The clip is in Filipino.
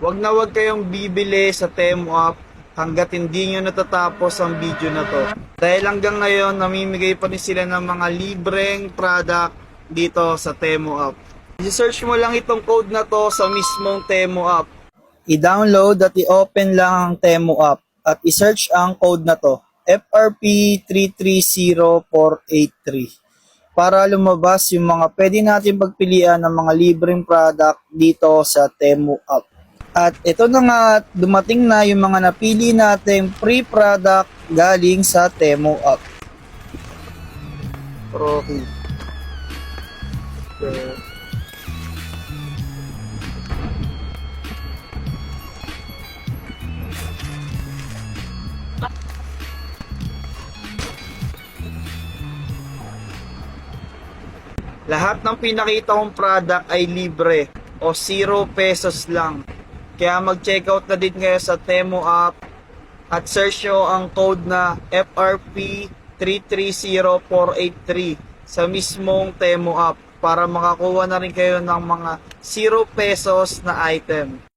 Huwag na huwag kayong bibili sa Temu app hanggat hindi nyo natatapos ang video na to. Dahil hanggang ngayon, namimigay pa rin sila ng mga libreng product dito sa Temu app. I-search mo lang itong code na to sa mismong Temu app. I-download at i-open lang ang Temu app at i-search ang code na to. FRP330483 para lumabas yung mga pwede natin pagpilian ng mga libreng product dito sa Temu app. At ito na nga, dumating na yung mga napili nating free product galing sa Temu app. Okay. Lahat ng pinakita kong product ay libre o 0 pesos lang. Kaya mag-checkout na din kayo sa Temu app at search nyo ang code na FRP330483 sa mismong Temu app para makakuha na rin kayo ng mga 0 pesos na item.